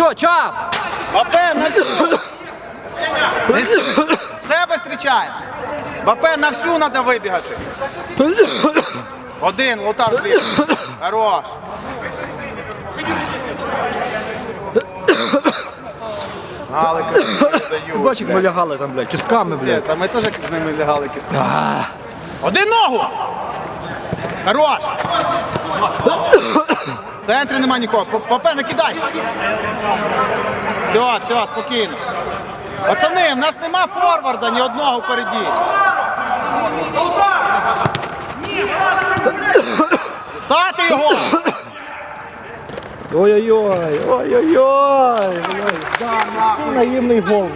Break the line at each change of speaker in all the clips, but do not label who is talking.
Все, час!
Бапе на всю. Не с- себе зустрічає. Бапе на всю треба вибігати. Один, лотар зліз. Хорош. Галика
Ти бачиш, як ми лягали там, блядь, кістками, блядь.
Та ми теж з ними лягали кістки. Один ногу! Хорош! Центрі нема нікого. Попе, не кидайся. Все, все, спокійно. Пацани, в нас нема форварда ні одного впереді. Стати його!
Ой-ой-ой, ой-ой-ой. наївний гол.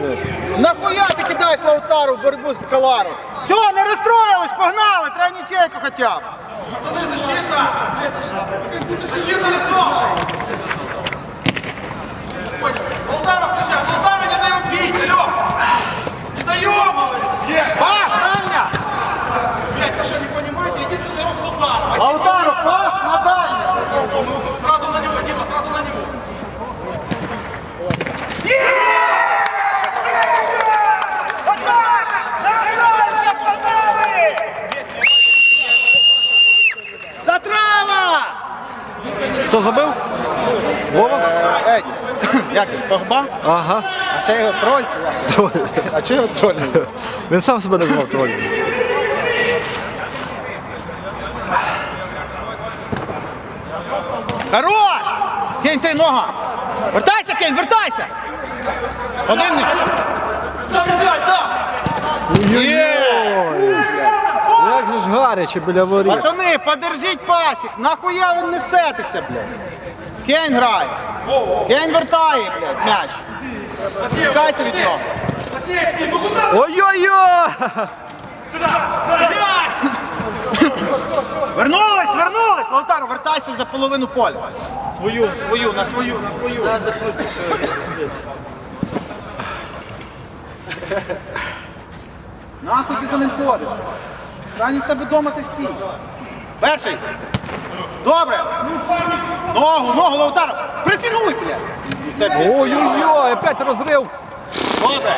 Нахуя ти кидаєш Лаутару в боротьбу з Каларом? Все, не розстроїлись, погнали, треба нічейку хоча б.
Полтава встречай, Волтаров не даем бить, Лёг! Не даем,
Хто забив? Вова?
Е, Еді, як він, Погба?
Ага.
А ще його троль чи як?
Троль.
А чого його троль не?
Він сам себе назвав тролем.
Хорош! Кінь ти нога! Вертайся, Кінь, вертайся! Один.
Сам
ж гаряче біля воріт.
Пацани, подержіть пасік! Нахуя ви несетеся, блядь? Кень грає. Кень вертає, блядь, м'яч. Тікайте від нього.
Ой-ой-ой!
Вернулись, вернулись! Лотару, вертайся за половину поля. Свою, свою, на свою, на свою. Нахуй ти за ним ходиш? У себе вдома та стій. Перший. Добре. Ногу, ногу, Лаутару. Присігуй, блядь.
Ой-ой-ой, опять розрив.
добре.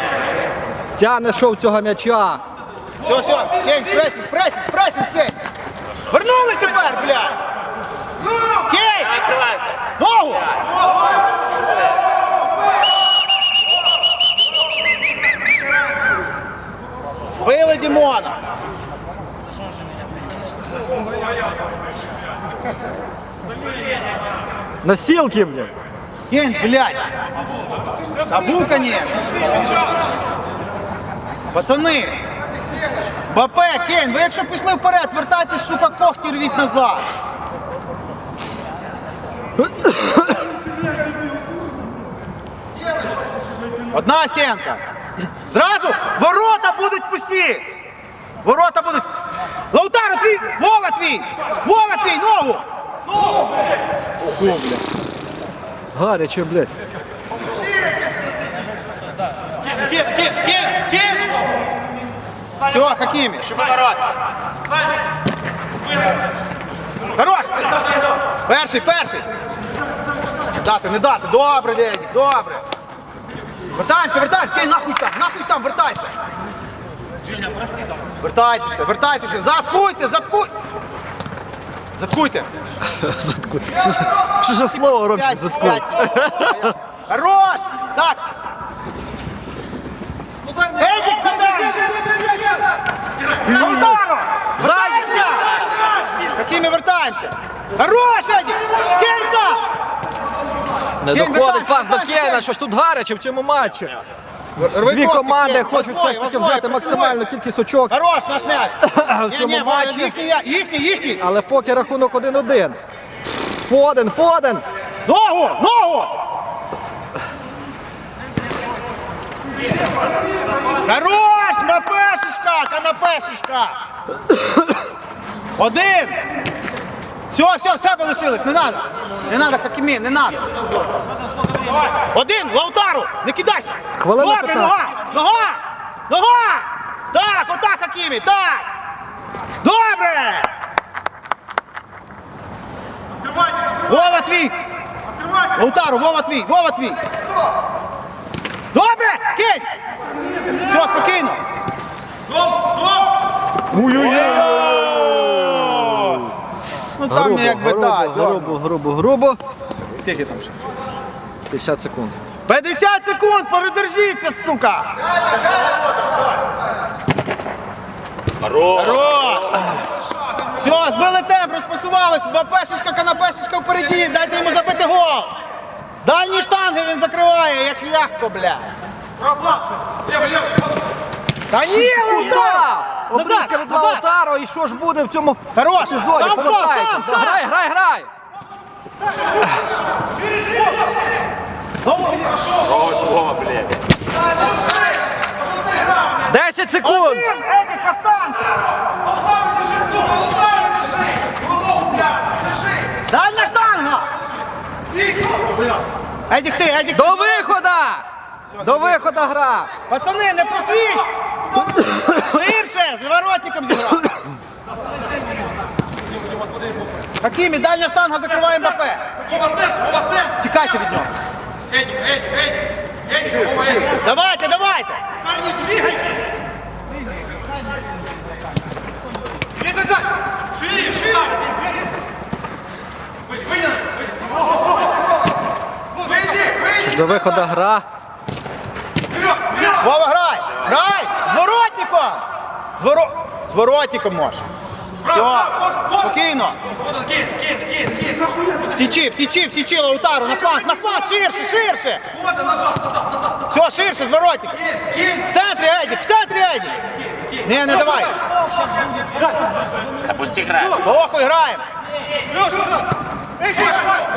Тяне шов цього м'яча.
Все, все, Кень, пресінг, пресінг, пресінг, Кень. Вернулись тепер, блядь. Кень! Ногу! Збили Дімона.
Насілки, блядь.
Кень, блядь. Табу, конечно. Пацани. Бапе, Кень, ви якщо пішли вперед, вертайтесь, сука, когті рвіть назад. Одна стінка. Зразу ворота будуть пусті. Ворота будуть. Лаутаро твій! Вова твій! Вова твій! Ногу!
Гаряче, блядь.
Все, щоб ворота. Хорош! Перший, перший. Дати, не дати. Добре, Лені, добре. Вертаємося, вертаємося. Кей, нахуй там, нахуй там, вертайся. Вертайтеся, вертайтеся. Заткуйте, заткуйте. Заткуйте.
Заткуй. Що за- Що за слово робиш?
П'ять,
Заткуй.
п'ять. Хорош! Так. Едік, надай! Лаутаро! Вертаємося! Хакімі, вертаємося! Хорош, Едік! Скинься!
Не доходить пас до
Кень.
що ж тут гаряче в цьому матчі. Дві команди хочуть все ж таки взяти максимальну кількість очок,
Хорош, наш м'яч! Ні,
цьому матчі.
їхній, їхній, їхній!
але поки рахунок 1-1. Фоден, Фоден!
Ногу! Ногу! Хорош! Напешечка! Канапешечка! Один! Все, все, все лишилось, не надо. Не надо, Хакімі, не надо. Один, Лаутару, не кидайся.
Хвилина
Добре,
15.
нога, нога, нога. Так, отак, Хакімі, так. Добре. Вова твій. Лаутару, Вова твій, Вова твій. Добре, кинь. Все, спокійно.
Дом!
Ну там якби
грубо,
так.
грубо, грубо, грубо.
Скільки там ще?
50 секунд.
50 секунд, передержіться, сука! Хорош! Все, збили темп, розпасувались, БПшечка, канапешечка впереді, дайте йому забити гол! Дальні штанги він закриває, як лягко, блядь. Та ні, Лаутар!
Обрізка від Лаутаро, і що ж буде в цьому
Хорош!
епізоді?
Сам
Повертається.
сам, сам!
Грай, грай, грай!
Хорош, Вова, блядь.
10 секунд!
Едік, останься!
Полтаві, держи, сука! Полтаві, держи! Голову, блядь, держи!
Дальня штанга! Едік ти, Едік,
До виходу! До виходу гра!
Пацани, не просріть! Ширше, з воротником зіграв. Хакімі, дальня штанга закриває МБП. Тікайте від нього.
Едік, Едік, Едік! Едік, Вова, Едік!
Давайте, давайте.
Парни, двигайтесь! Двигай так! Шире, шире! Выйди, выйди! Выйди, выйди!
До виходу гра.
Вперед, вперед!
Вова, грай! Грай! З воротником! З, воро... Все, спокійно. Втічи, втічи, втічи, Лаутару, на фланг, на фланг, ширше, ширше. Все, ширше, з воротником. В центрі, Едік, в центрі, Едік. Ні, не давай.
Та пусти грати.
Похуй, граємо.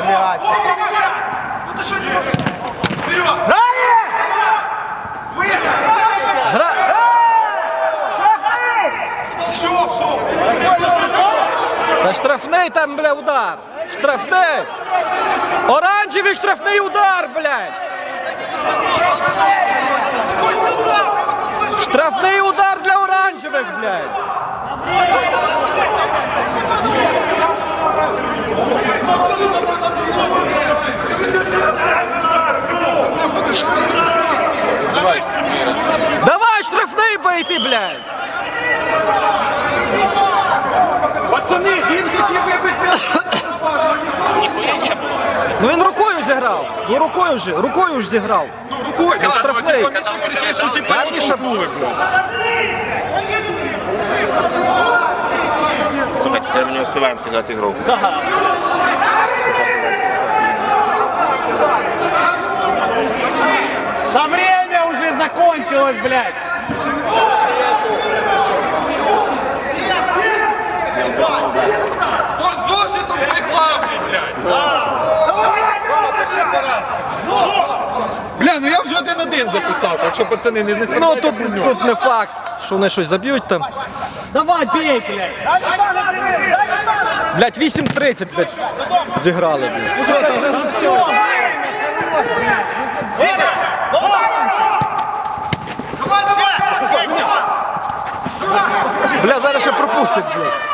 Блядь.
Ну ты что делаешь? Вперед!
Штрафний там, бля, удар! Штрафний! Оранжевий штрафний удар, блядь! Штрафний удар для оранжевих, блядь! Давай штрафний бийти, блядь!
Пацаны, він хотів вибити
Ну він рукою зіграв! Ну рукою ж, рукою ж зіграв!
Ну, рукою,
Як штрафний!
кричиш, що ти
Раніше
Сука, тепер ми не успіваємо сыграть игру.
Да время уже закончилось, блядь.
Один-один записав, так що пацани не, не
Ну тут, тут не факт, що вони щось заб'ють там.
Давай, бей, блядь.
Блядь, 8.30, блядь, зіграли, блядь. Бля, зараз ще пропустять, блядь.